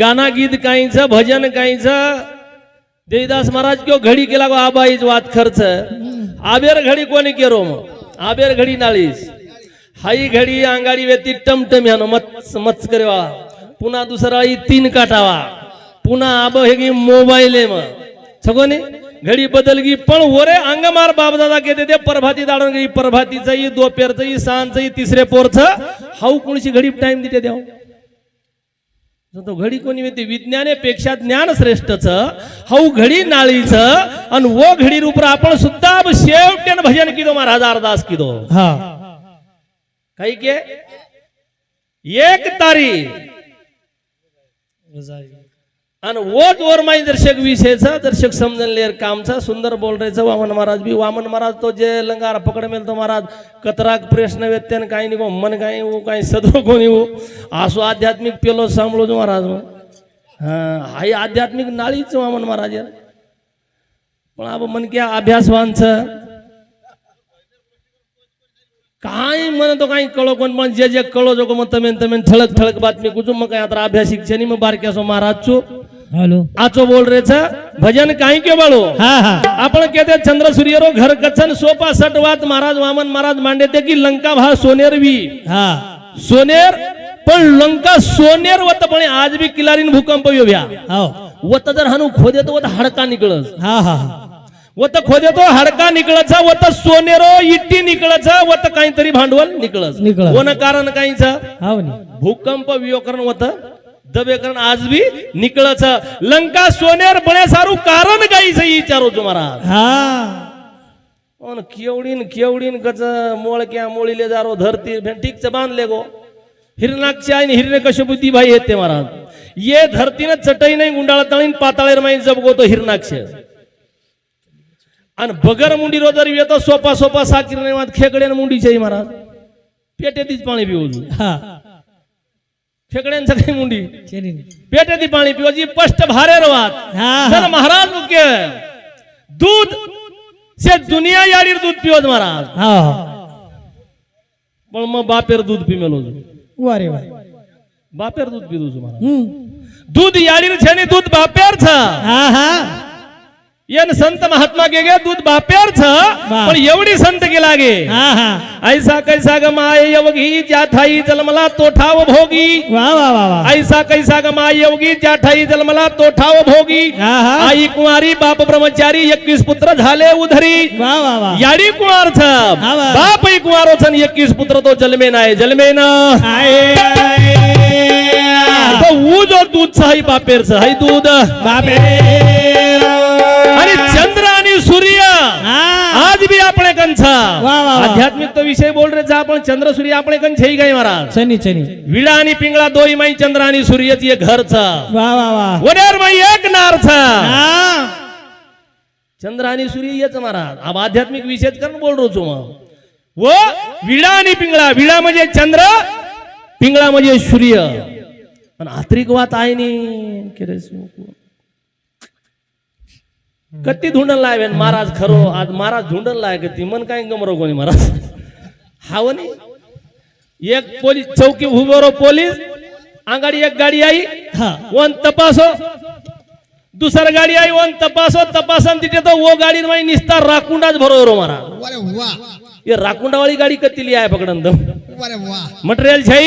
गाना गीत काहीच भजन काहीच. देवीदास महाराज किंवा घडी केला गो आबाईच वाद खर्च? आबेर घडी कोणी केरो मग? आबेर घडी नाळीस हाई घडी अंगाडी व्यती टमटम ह्यानो मच मच करेवा पुन्हा दुसरा आई तीन काटावा पुन्हा आब हे मोबाईल आहे मग. सगोनी घडी बदलगी पण वरे अंगमार बापदादा केते ते परभाती दाडून गई परभातीचं दोपेरचं सांचं तिसरे पोरचं हाऊ कोणशी घडी टाइम देते द्याव तो घडी कोणी येते विज्ञानेपेक्षा ज्ञान श्रेष्ठच हाऊ घडी नाळीच आणि वो घडी रूपर आपण सुद्धा शेवटेन भजन किदो महाराज अरदास किदो? हा. काही के? एक तारीख आणि वोट वर माई दर्शक विषयचा दर्शक समजन लेर कामचा सुंदर बोल राहायचं. वामन महाराज बी वामन महाराज तो जे लंगार पकड मेल तो महाराज. कतराक प्रश्न व्यत्यन काही नाही मन काही हो काही सदरो कोणी हो असो आध्यात्मिक पेलो सांभळो जो महाराज. मग हा हाई आध्यात्मिक नाळीच वामन महाराज यार. पण अब मन क्या अभ्यासवांचं काय म्हणतो काही कळो कोण पण जे जे कळो जो मग तमेन तमेन ठळक ठळक बातमी कुजू मग काय आता अभ्यासिक शनी मग बारक्यासो महाराज हॅलो. आचो बोल रेच भजन काही के बाळो? हा हा. आपण कहते चंद्र सूर्यरो घर कचन सोपा सट वात महाराज वामन महाराज मांडे ते की लंका भा सोनेर वी हा. सोनेर पण लंका सोनेर वत पण आज बी किलारीन भूकंप येव्या हो. वत जर हानू खोदे तो वत हाडका निकळस. हा हा वत खोदे तो हाडका निकळचा वत सोनेरो इट्टी निकळचा वत काहीतरी भांडवल निकळस. निकळस. कोण कारण काहीच दबेकरण आज बी निकळच लंका सोनेर बने सारू कारण काहीच विचारो तुम्हाला हा। पण केवडीन केवडीन गच मोळक्या मोळीले जारो धरती ठीकच बांधले गो हिरणाक्षी आणि हिरण्य कशी बुद्धी भाई येते महाराज। ये धरतीनं चटई नाही गुंडाळा तळीन पाताळेर माही जबगो तो हिरणाक्ष। आणि बगर मुंडी रोजर येतो सोपा सोपा साकीर नाही खेकड्यान मुंडीचे महाराज। पेटेतीच पाणी पिवजू हा। ઠેકડે ને સગાઈ મુંડી. પેટેથી પાણી પીવો જી સ્પષ્ટ ભારે રવાત. સર મહારાજ કે દૂધ સે દુનિયા યારી દૂધ પીવો જ મહારાજ. હા. પણ મેં બાપેર દૂધ પીમેલો છું. વારે વારે બાપેર દૂધ પીધું છું મારા દૂધ યારી છે ને દૂધ બાપેર છે. હા હા. ಏನ್ ಸಂತ ಮಹಾತ್ಮಾಗೆ दूध ಬಾಪ್ಯಾರ್ಥ? पण एवढी संत की लागे ऐसा कैसा ग माय योगी ज्या ठाई जलमला तो ठाव भोगी ऐसा कैसा ग माय योगी ज्या ठाई जलमला तो ठाव भोगी आई कुमारी बाप ब्रह्मचारी एकवीस पुत्र झाले उधरी याडी कुमार्थ बाप कुमारोचन एकवीस पुत्र तो जलमे नाही जन्मे ना ऊ जो दूध सही बापेर सही दूध बापे सूर्य हा आज बी આપણે કન છે વાહ, વાહ, વાહ. આધ્યાત્મિક તો વિષય બોલ રે છે પણ ચંદ્ર સૂર્ય આપણે કન છે ગઈ महाराज चनी चनी विडा आणि पिंगळा दोई माई चंद्र आणि सूर्यच एक घर छ वा वा वा वनेर माई एक नार छ हा चंद्र आणि सूर्य येच महाराज अब आध्यात्मिक विषयच करून बोल रो छो मग व विडा आणि पिंगळा विडा म्हणजे चंद्र पिंगळा म्हणजे सूर्य आणि आत्रिक वात आहे नी के रे शिव. कत्ती धुंडन लावे महाराज खरो. आज महाराज धुंडन लाय कत्ती मन काय गमरो कोणी महाराज? हाव नी? एक पोलीस चौकी उभो रो पोलीस आंगाडी एक गाडी आई हा. वन तपासो. दुसर गाडी आई वन तपासो तपासन तिथे तो वो गाडी माई निस्ता राकुंडाच भरो मारा ये राकुंडा वाली गाडी कत्ती आहे पकडन दम अरे वाह मटेरियल छै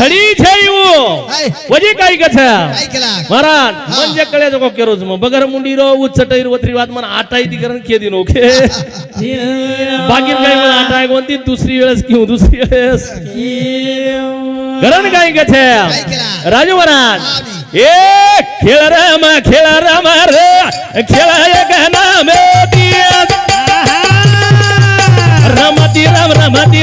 घडी छै वो. हाय वजी काय कछ काय केला? महाराज म्हणजे कळे जो के रोज मग? बगर मुंडी रो उच्चटैर वत्री वाद मन आटाई ती करण के दिन ओके? बाकी काय मन आटाय कोणती? दुसरी वेळेस किंवा दुसरी वेळेस. गरण काय कछ केला? राजू महाराज. ए खेळ राम खेळ राम रे. खेळ एक नाम दिया रमती राम रमती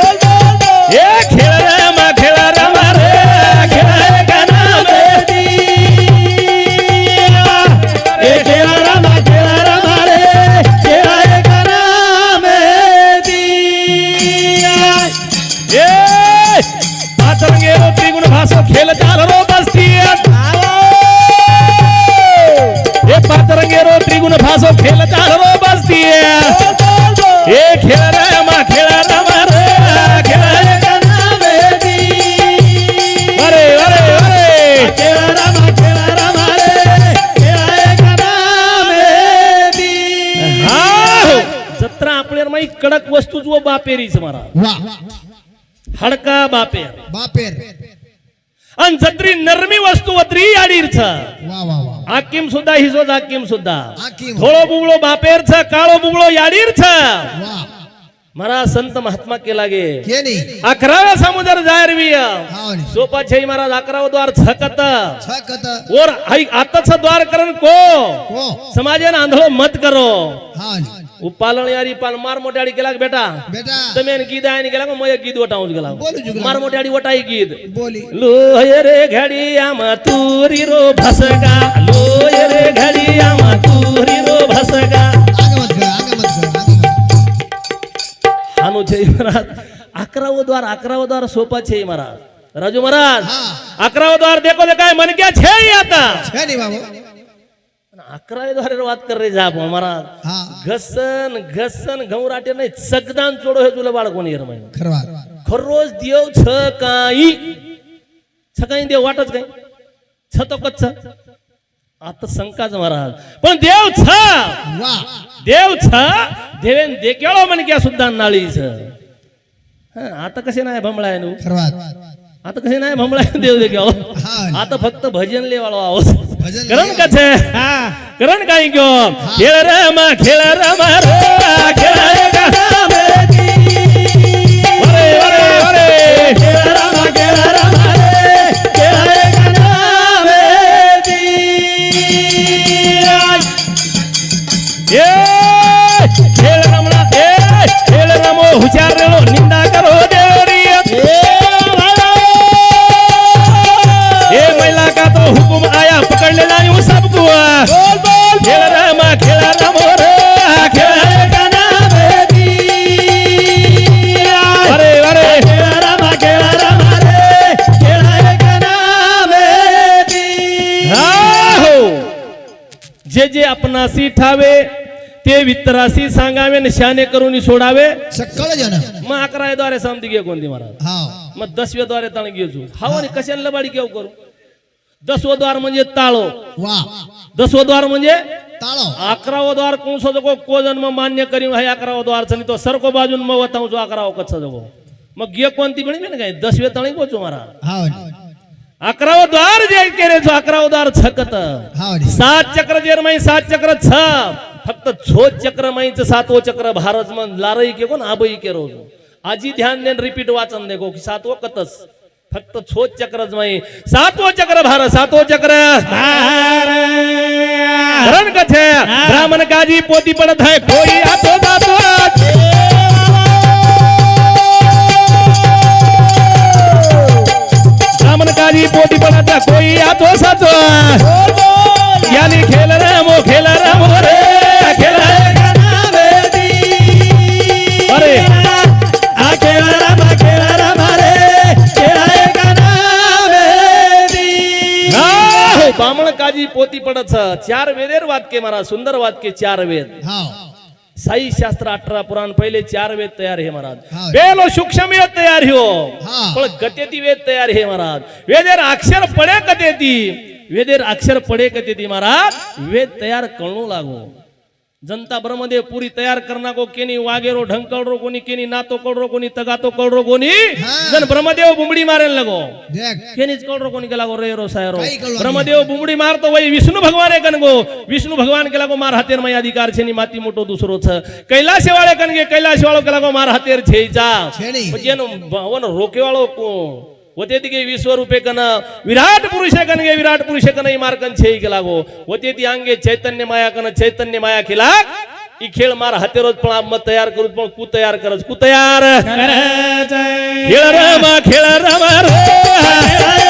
बापेरीच मारा वा. हडका बापेर. बापेर. आणि जत्री नरमी वस्तू वत्री याडीरच वा वा वा. हाकीम सुद्धा हिजोज हाकीम सुद्धा. हाकीम. थोडो बुबळो बापेरच काळो बुबळो याडीरच. वा. महाराज संत महात्मा केला गे केनी. अकराव्या समुद्र जायरवीय हावनी. सोपा छई महाराज अकरावं द्वार छकत. छकत. और हाई आताच द्वार करण को? को? समाजाने आंधळो मत करो. उपालन ಉಪ್ಪಾಲಣಿಯಾರಿ ಪಾಲ್ ಮಾರ್ ಮೊಟಾಡಿ ಗೆಲಾಗ ಬೇಟಾ તમે એને ગીત આયને ગેલા મય ગીત ઓટાઉં જ ગલા બોલું જુગ માર મોટાડી ઓટાઈ ગીત. બોલી. લો રે ઘડી આમાં તુરી રો ભસગા. લો રે ઘડી આમાં તુરી રો ભસગા. આગે મત ગા આગે મત ગા આગે મત આનો છે મહારાજ. અકરાવો દ્વાર અકરાવો દ્વાર સોપા છે મહારાજ રાજુ મહારાજ અકરાવો દ્વાર દેખો દેખાય મન કે છે આતા. છે ની બાબુ. अकरावीद्वारे वाद कर रे जा हो महाराज. घसन घसन गौराटे नाही सगदान चोडो हे तुला बाळ कोणी खरोज देव छ काही. छ काही देव वाटच काय? छ तो कच्छ. आता शंकाच महाराज. पण देव छ. देव छ देवेन देकेळो म्हणजे सुद्धा नाळीच. आता कसे नाही भमळाय नू खरवा आता कसे नाही भमळाय देव देकेळो हा आता फक्त भजन लेवाळो आहोत भजन करण लेवाळो. कसे करण काय गयो खेळ रमा खेळ रमा रे खेळ ते वितरासी सांगावे आणि शाने करून सोडावे. सकळ जन. मग अकराव्याद्वारे समती घे कोणती महाराज. हाव. मग दसव्याद्वारे ताण घेऊ हा. आणि कशाला लबाडी केव करू? दसवं द्वार म्हणजे ताळो. वाह दसवं द्वार म्हणजे ताळो. अकरावं द्वार कोण सजगो को जन्म मान्य करीन हे अकरावं द्वार चली तो सरको बाजून मग वताव जो अकरावं कच्छ जगो मग गे कोणती मिळी ना काय? दसवे तळी पोचू मारा हाव अकरावं द्वार जे केले जो अकरावं द्वार छकत सात चक्र जेरमाई सात चक्र छ फक्त झोत चक्र माईच सातवं चक्र भारत मन लारई के कोण आबई के रोज. आजी ध्यान देन रिपीट वाचन देखो की सातवं कतस. फक्त छोत चक्रच माई. सातवं चक्र भार सातवं चक्र. धरण कथे. ब्राह्मण काजी पोती पडत है कोई आतो जातो ब्राह्मण काजी पोती पडत है कोई आतो सातो यानी खेल रामो खेल रामो रे अरे आ खेल राम खेल राम रे हो बामण काजी पोती पडत. चार वेदेर वाक्य मारा सुंदर वाक्य चार वेद. साई शास्त्र अठरा पुराण पहिले चार वेद तयार हे महाराज. वेलो सूक्ष्म वेद तयार हो. हा. पण गतेती वेद तयार हे महाराज. वेदेर अक्षर पडे कतेती वेदेर अक्षर पडे कथे महाराज? वेद तयार करू लागो. जनता ब्रह्मदेव पुरी तयार करना को केनी वागेरो ढंकल रो कोनी केनी नातो कल रो कोनी तगातो कल रो कोनी जन ब्रह्मदेव बुमडी मारेन लगो. केनीच कल रो कोनी के लागो रे रो सायरो ब्रह्मदेव बुमडी मार तो वही विष्णु भगवान एकन गो. विष्णु भगवान केला को मार हातेर मय अधिकार छे नी माती मोटो दूसरो छ. कैलाश वाले कन के कैलाश वालो केला को मार हातेर छे जा जेनो भवन रोके वालो को होते ती काही विश्व रूपे कन विराट पुरुष एक नाही विराट पुरुष कन नाही मार्ग छे केला गो होते ती अंगे चैतन्य माया कन चैतन्य माया केला खेळ मार हाते रोज पण आम्ही तयार करू पण कु तयार करू तयार खेळ रमा खेळ रमा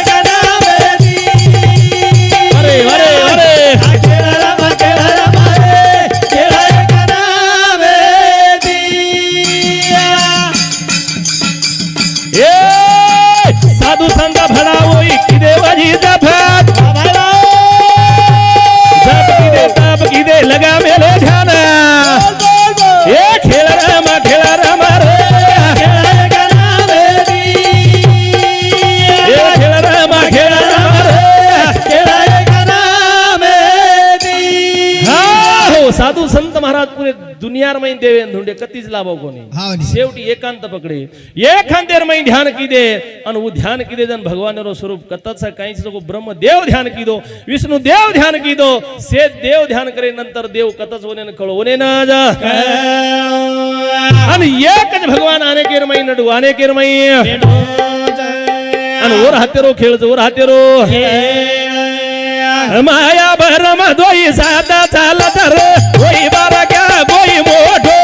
पुरे दुनियार मै देवेन धुंडे कतीच लाभो कोणी. हा. शेवटी एकांत पकडे. एखांदेर मै ध्यान किदे अन उ ध्यान किदे जन भगवान रो स्वरूप कतच काहीच लोक ब्रह्म देव ध्यान किदो विष्णु देव ध्यान किदो से देव ध्यान करे नंतर देव कतच न कळो जा. आणि एकच भगवान आने केर मै नडू आने केर मै आणि ओर हातेरो खेळच ओर हातेरो. माया भरम दोई साधा चालत तर गोई बारा घ्या बोई मोठो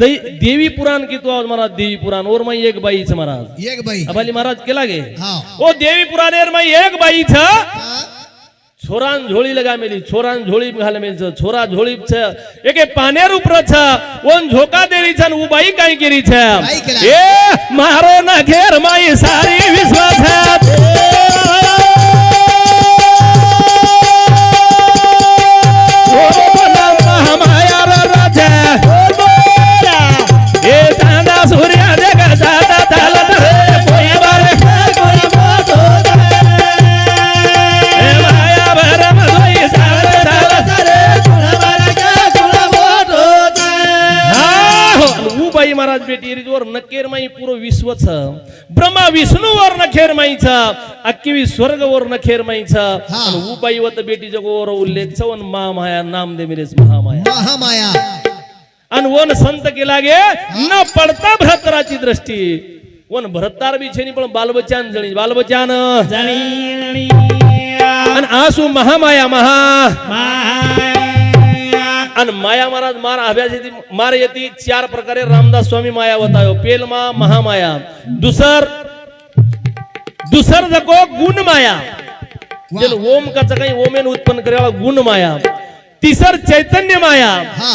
देवी पुराण की तो महाराज देवी पुराण और मैं एक बाईच महाराज। एक बाई। अबाली महाराज केला गे हा। ओ देवी पुराणेर मैं एक बाई छ हा. छोरान झोळी लगा मेली छोरान झोळी घाल मेल छ छोरा झोळी छ एके पानेर उपर छ ओन झोका देरी छ उ बाई काय केरी छ? ए मारो ना घेर माई सारी विश्वास महामाया नखेर माई छ अक्की स्वर्ग वर नखेर माई छ हा. आणि उ बाई वत बेटी जगो वर उल्लेख छ वन महामाया नाम दे मिरेस महामाया. महामाया. आणि वन संत केला गे न पडता भरतराची दृष्टी. वन भरतार बी छेनी पण बालबचान जणी बालबचान आणि आसू महामाया महा. आणि माया महाराज मार अभ्यास येते मार येते. चार प्रकारे रामदास स्वामी माया बतायो पेलमा महामाया. दुसर दुसर जको गुण माया. जेल ओम काचा काही ओमेन उत्पन्न करायला गुण माया. तिसर चैतन्य माया.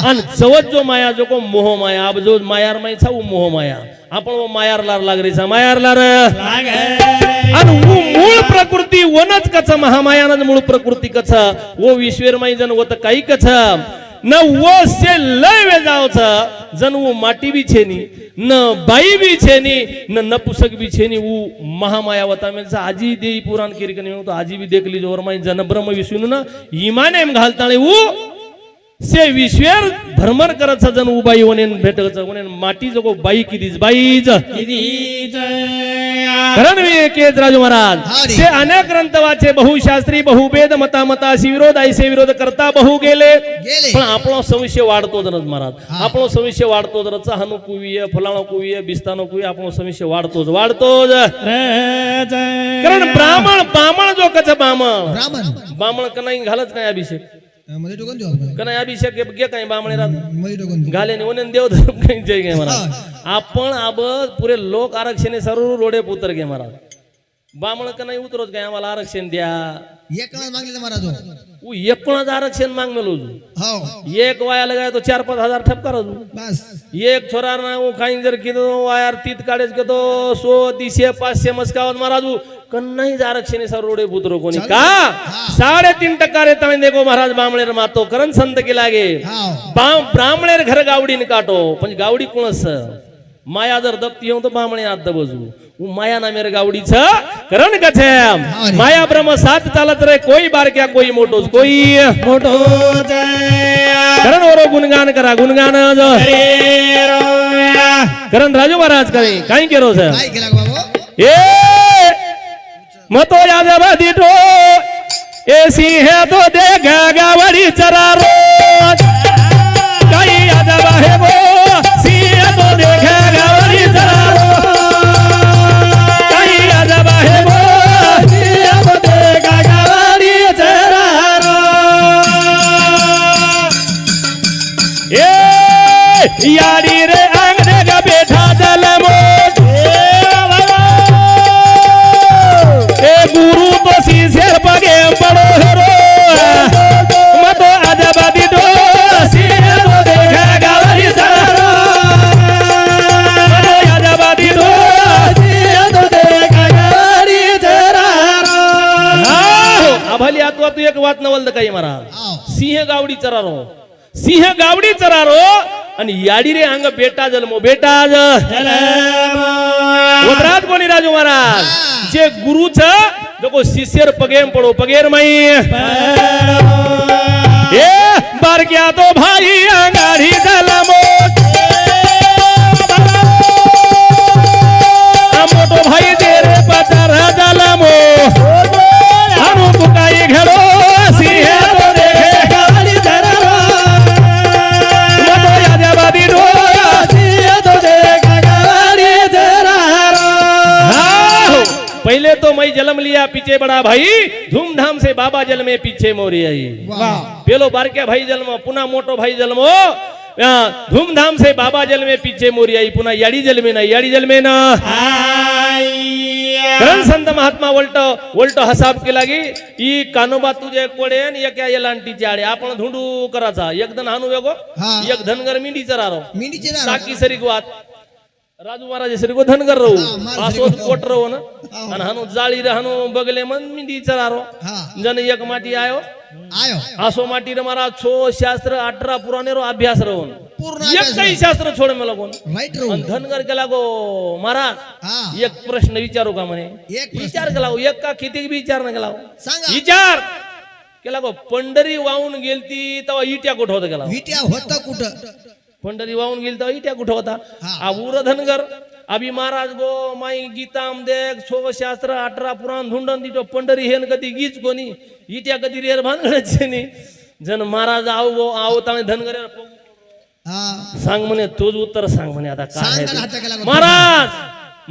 आणि चवत जो माया जो को मोह माया अब जो मायार माई छा वो मोह माया. आपण वो मायार लार लागरी छा मायार लार. आणि वो मूळ प्रकृती वनच कच महामायानच मूळ प्रकृती कच. वो विश्वेर माई जन वत काही कच. न वो से लय वेजावच जन वो माटी बी छेनी न बाई बी छेनी न नपुसक बी छेनी वो महामाया वता में आजी देई पुराण केरी कनी तो आजी भी देख लीजो और माई जन ब्रह्म विष्णू न इमाने एम घालताळे वो से विश्वेर भ्रमण करत जन उ बाई वनेन भेटच वनेन माटी जगो बाई किदीज बाईज कारण रणवीर केजराजू महाराज. से अनेक ग्रंथ वाचे बहुशास्त्री बहुभेद मता मताशी विरोध ऐसे विरोध करता बहु गेले. पण आपण संशय वाढतो जरच महाराज. आपण संशय वाढतो जरच हनु कुवीय फुलाणो कुवीय बिस्तानो कुवीय आपण संशय वाढतोच वाढतोच. कारण ब्राह्मण बामण जो कच ब्राह्मण. ब्राह्मण का नाही घालच नाही अभिषेक. मध्ये टोकन देऊ आपण. कनाई अभिषेक घे बामणे राहत मध्ये टोकन देऊ घाले ओने देव धर्म काही जय घे महाराज. आपण आब पुरे लोक आरक्षण सर्व रोडे पुतर घे महाराज. बामण का नाही उतरत काय? आम्हाला आरक्षण द्या. एक काळ मागले महाराज उ एकोणाचं आरक्षण मागमेलो हो. एक वाया लगाय तो चार पाच हजार ठपका राजू बस. एक छोरा ना काही जर किदो वायर तीत काढेच घेतो. सो दिशे पाचशे मस्कावत महाराजू. कन्नाहीच आरक्षण सर्व रोडे पुत्र कोणी का? साडेतीन टक्का रे तमें देखो महाराज बामणेर मातो करण संत के लागे। ब्राह्मणेर घर गावडीन काटो पण गावडी कोणस माया जर दप्ती येऊ तर बामणे आत दबजू। उ माया नामेर गावडीच करण कथे माया ब्रह्म साथ चालत रे कोई बारक्या कोई मोठोच कोई मोठो करण वरो गुणगान करा गुणगान करण राजू महाराज करे सर काय केला बाबू? ए! मतो यादव दिटो ए सिंह तो दे गावडी चरा रोज काही यादव आहे वो. सिंह तो देख गावडी चरा काही यादव आहे गो सिंह तो गावडी चरा ए यारी रे अंगने का बेटा आभाली आतवा तू एक वात नवल काही महाराज सिंह गावडी चरारो. सिंह गावडी चरारो. आणि याडी रे अंग बेटा जन्मो बेटा ज उतरात कोणी राजू महाराज? जे गुरुच जो शिष्यर पगेम पडो पगेर माई. ए बारक्या तो भाई अंगारी जलमो पीछे बड़ा भाई धूमधाम से बाबा जल में पीछे मोरी आई। पेलो बारक्या भाई जन्म पुना मोटो भाई जन्मो धूमधाम से बाबा जल में पीछे मोरी आई पुना याडी जल में ना याडी जल में ना। कारण संत महात्मा वलट वलट हसाब के की ई कानोबा तुझे कोडे आणि एक या लांटीची आडे आपण धुंडू कराचा एक दन हानू वेगो एक धनगर मिंडीचा रारो मिंडीचे साकी सरी गुवात राजू महाराज सरी को धनगर रहू. को. कोट रहू ना. आणि हानू जाळी रे हानू बगले मन मिंडी चरारो. जन एक माटी आयो. आयो. आसो माटी रे मारा छो शास्त्र अठरा पुराणे रो अभ्यास रहून. पूर्ण एक काही शास्त्र छोड मला कोण? राईट धनगर केला गो महाराज. एक प्रश्न विचारू का म्हणे? एक. विचार केला हो, एक का किती विचार न केला हो. विचार. केला गो पंढरी वाहून गेलती तेव्हा इट्या कुठं होता गेला हो. विट्या होता कुठं? पंढरी वाहून गेली तेव्हा इट्या कुठं होता? हा. उर धनगर अभि महाराज गो माई गीताम देख छो शास्त्र अठरा पुराण धुंडन दिटो पंढरी हेन कधी गीच कोणी? इट्या कधी रेर भानगडायचे नाही. जन महाराज आव गो आव ताणे धनगर सांग म्हणे तोच उत्तर सांग म्हणे आता काय आहे ते. महाराज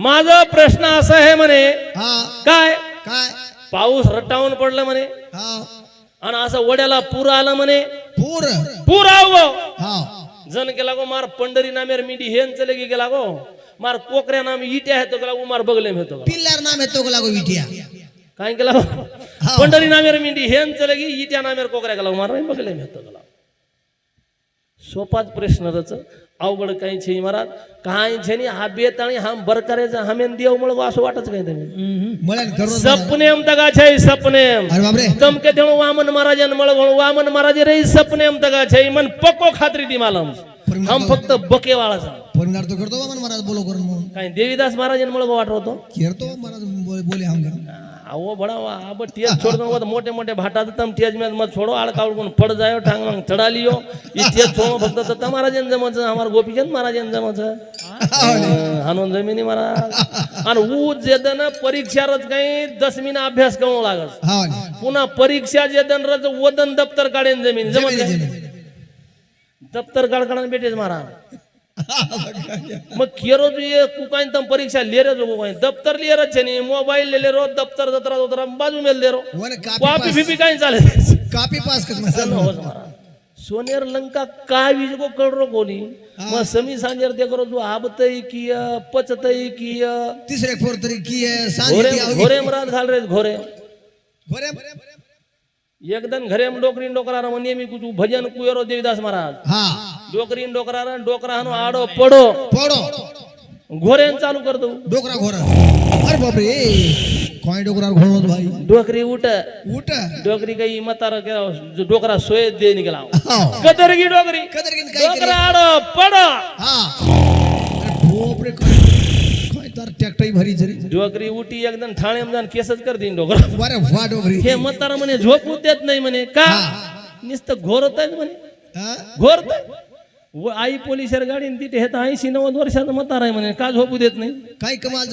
माझा प्रश्न असा आहे म्हणे. हा. काय? काय? पाऊस रट्टावून पडलं म्हणे. हा. आणि असं वड्याला पूर आलं म्हणे. पूर. पूर आव हा. जण केला गो मार पंढरी नामेर मिठी हेन चले गी गेला गो मार कोकऱ्या नाम इट्या हेतो गेला गो मार बगले में हेतो पिल्लर नाम येतो का लागो विट्या काय केला गो? पंढरी नामेर मिठी हेन चले गी इट्या नामेर कोकऱ्या गेला गो मार बगले में हेतो गेला सोपाच प्रश्न रच. अवघड काही छे महाराज. काही छे नी हा बेत आणि हा बरकरेचा हमेन देव मळ असं वाटच काय तुम्ही सपनेम तगा छै सपनेम. अरे बापरे. तम के देणो वामन महाराजन मळ वामन महाराज रे सपनेम तगा छै मन पक्को खात्री दी मालम. हम फक्त बकेवाळाचा. परिणाम तो करतो बा महाराज बोलो करून म्हणून? काय देवीदास महाराजन मळ वाट होतो करतो महाराज बोले- बोले हम આવો ભણાવવા આ બટ તેજ છોડનો હોત મોટે મોટે ભાટા હતા તેજ મેં મત છોડો આડકાવડકું પડ જાય ટાંગમાં ચડા લ્યો એ તેજ છોડો ફક્ત તો તમારા જેમ જમો છે અમારા ગોપી છે ને મારા જેમ જમો છે હાનો જમીન મારા અને હું જે દન પરીક્ષા રજ કઈ દસમી ના અભ્યાસ કરવો લાગે પુના પરીક્ષા જે દન રજ વદન દફતર કાઢીને જમીન જમો દફતર કાઢ કાઢીને બેઠે મારા मग केरो कुकाइन तम परीक्षा लेरे जो कुकाइन दप्तर लेरच छे नी मोबाईल ले रो दप्तर दत्रा दत्रा बाजू में ले रो. कापी फिपी काही चाले? कापी पास कस महाराज. सोनेर लंका काय विज को कळरो कोणी? मग समी सांजेर ते करो तू आबतई की पचतई की तिसरे फोर तरी की है घोरे घोरे मरात घाल रे घोरे. घोरे एकदम घरे डोकरी डोकरा नेहमी कुछ भजन कुयरो देवीदास महाराज. हा. डोकरी डोकरा डोकरा हानो आडो पडो. पडो. घोरे चालू कर दो डोकरा घोरा. अरे बापरे. कोय डोकरा घोळो भाई? डोकरी उठ. उठ. डोकरी काही म्हातारा जो डोकरा सोय दे निघाला हा. कदरगी डोकरी. डोकरा आडो पडो. हा. बापरे काय तर ट्रॅक्टर भरी जरी. डोकरी उठी एकदम ठाणे केसच कर डोकरा. वा डोकरी. हे म्हातारा म्हणे झोपू देत नाही म्हणे. का. नुसतं घोरत म्हणे. हा? व आई पोलिसर गाडी न तिथे हे तर ऐंशी नव्वद वर्षाचं मतार आहे म्हणे का झोपू देत नाही. काय कमाल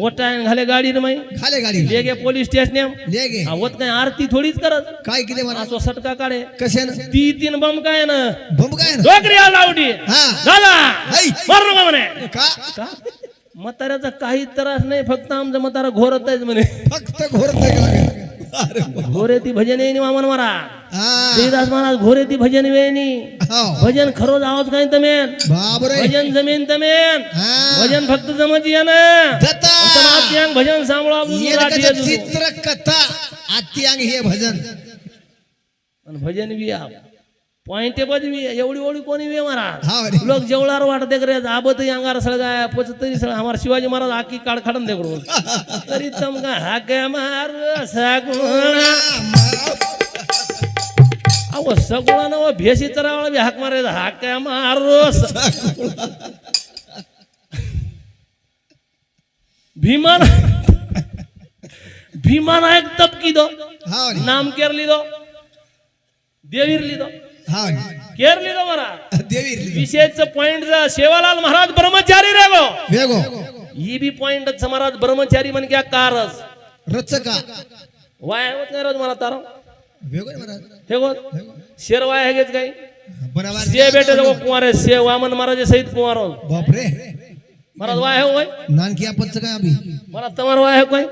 वटायन घाले गाडी न माई. खाले गाडी ले गे पोलीस स्टेशन ले गे आवत काय आरती थोडीच करत. काय किती मला? असो सटका काढे. कशानं? ती तीन बम काय ना? बंब काय डोकरी आला आवडी. हा. झाला. हाय. मारू नका म्हणे. का? का? म्हाताऱ्याचा काही त्रास नाही फक्त आमचं म्हातारा घोरत आहे म्हणे. फक्त घोरत आहे का? अरे वा. घोरे ती भजन येईनी वामन मारा देवीदास महाराज घोरे ती भजन वेणी हो. भजन खरोच आवाज काही तमेन. भजन जमीन तमेन. भजन फक्त जमत या ना भजन सांभाळा ये नका चित्र कथा आत्यांग हे भजन. भजन बी पॉइंट बी एवढी एवढी कोणी महाराज? हा अरे. लोक जेवणार वाटते करे आबत अंगार सळगाय पच तरी सळ आम्हाला शिवाजी महाराज आखी काळ खाडून दे करून तरी तम का हाक मार सगुणा अहो सगुणा नव भेशी चरावळा बी हाक मारायचा. हाक मारो भीमान भीमानायक तपकी दो. हा. नाम केर लिदो. देवीर लिदो. हा. अरे. केर लिदो महाराज देवी विशेष पॉइंट सेवालाल महाराज ब्रह्मचारी रे गो. वेगो. ही बी पॉइंट महाराज ब्रह्मचारी म्हण क्या कारस रचका. वाय होत नाही रोज मला तारा वेगो महाराज. हे गो शेर वाय हे काही. बनावार से बेटे जगो कुंवार आहे से वामन महाराज सहित कुंवार. बापरे. महाराज वाय है होय नानकी आपणचं काय अभि मला तमार वाय है कोय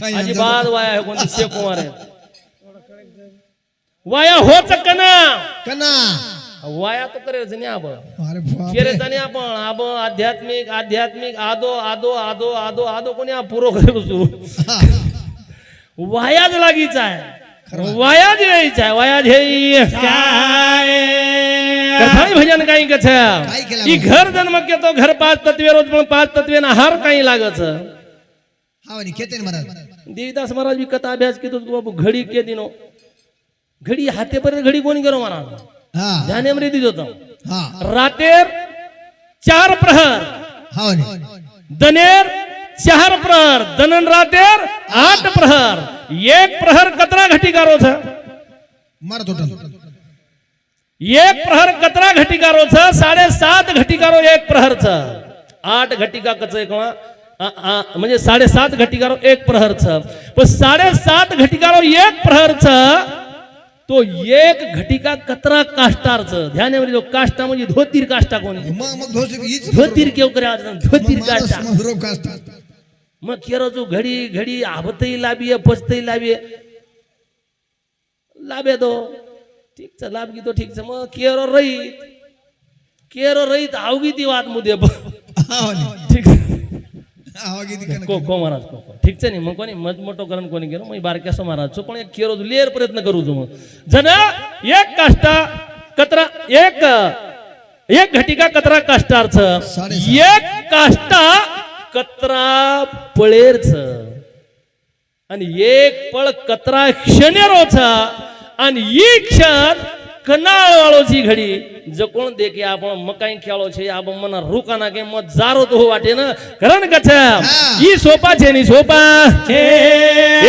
काय अजिबात वाया है कोणती. से आहे वाया होच कना कना वाया तो करे जणी आपण अरे केरे जाणे आपण आब आध्यात्मिक आध्यात्मिक आदो आदो आदो आदो आदो कोणी हा पुरो करे बसू. वायाज लागीचा आहे. वायाज यायचा आहे. वायाज हे कथाळी भजन काही कछ ई घर जन्म केतो घर पाच तत्वे रोज पण पाच तत्वे ना हार काही लागच हा केते महाराज. देवीदास महाराज कथा अभ्यास केतो तू बाबू घडी के दिनो. घडी हातेपर्यंत घडी कोणी करो महाराज हा. ध्याने मृती होतो. हा. रातेर चार प्रहर. दनेर चार प्रहर. दनन रातेर आठ प्रहर. एक प्रहर कतरा घटिकारो छ? मारत होता एक प्रहर कतरा घटिकारो छ साडेसात घटिकारो एक प्रहर छ. आठ घटिका कच किंवा आ- म्हणजे साडेसात घटिकारो एक प्रहर छ. पण साडेसात घटिकारो एक प्रहर छ तो एक घटिका कतरा काष्टार छ ध्यान जो काष्टा म्हणजे धोतीर काष्टा कोणी धोतीर केव करे धोतीर काष्टा. मग केरो तू घडी घडी आबतही लाभिये पचतही लाभिये. लाभे दो ठीक लाभ की तो ठीक मग केरो रहीत. केरो रहीत आवगी ती वाद मुदे ठीक किती कना को को महाराज को को. ठीक छ नी मग कोणी मत मोठो करण कोणी गेलो मग बारक्यासो महाराज सो पण एक तू लेर प्रयत्न करू मग जन एक काष्टा कतरा एक एक घटिका कतरा काष्टार छ। साडेसात. एक काष्टा कतरा पळेर छ। आणि एक पळ कतरा क्षणेरो छ। आणि ई क्षण કનાળ વાળો છે ઘડી. જો કોણ દેખે આપણ મકાઈ ખ્યાળો છે આપ મને રૂકાના કે મત જારો તો હોવા ટેન કરણ કછ ઈ સોપા છે ની સોપા?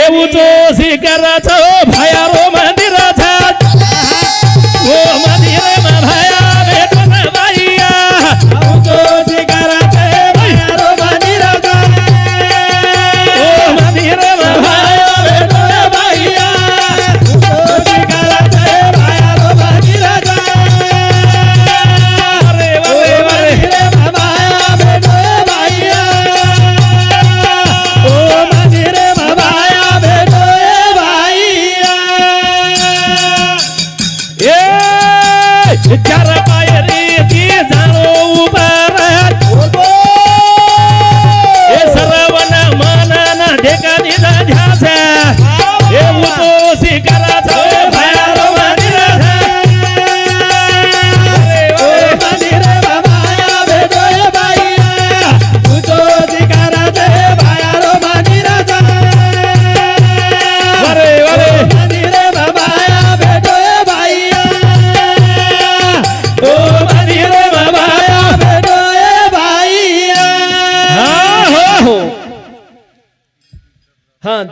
એવું તો શિકર છો ભાયારો મંદિર છે. ઓ મંદિરમાં ભાયા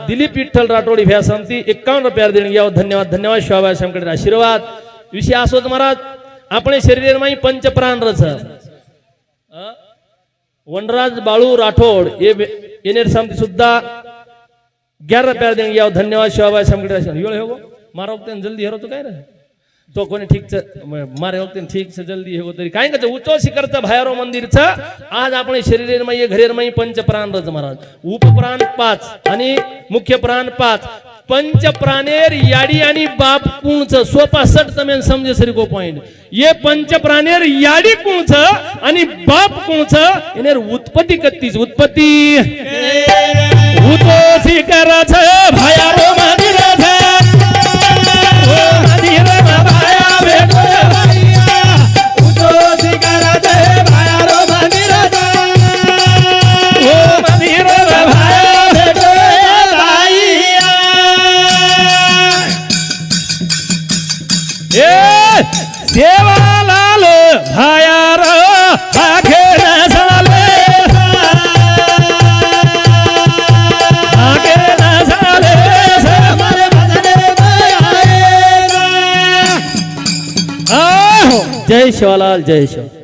दिलीप विठ्ठल राठोड ह्या संती एकावन्न रुपया देण घ्यावं. धन्यवाद धन्यवाद. शिवाबाईसाहेबकडे आशीर्वाद. विषय असोत महाराज आपण शरीर माई पंचप्राण रच वनराज बाळू राठोड येणे समती सुद्धा ग्यारह रुपया देण घ्यावं. धन्यवाद. शिवाबाईसाहेबकडे आशीर्वाद. मारा जल्दी हरवतो काय रे? जल्दी हेरो तो काय रे तो कोणी ठीक मारे वक्ते ठीक से जल्दी हे तरी काय का उच्च शिखरचं बाहेरो मंदिरचं आज आपण शरीरमय घरेरमय पंचप्राण रच महाराज उपप्राण पाच आणि मुख्य प्राण पाच पंचप्राणेर याडी आणि बाप कुणचं सोपा सट તમે સમજે સરી કો પોઈન્ટ ये पंचप्राणेर याडी कुणचं आणि बाप कुणचं એને उत्पत्ती कत्तीच उत्पत्ती ઉતો શિખર છે ભાયા जय शिवालाल जय शिव.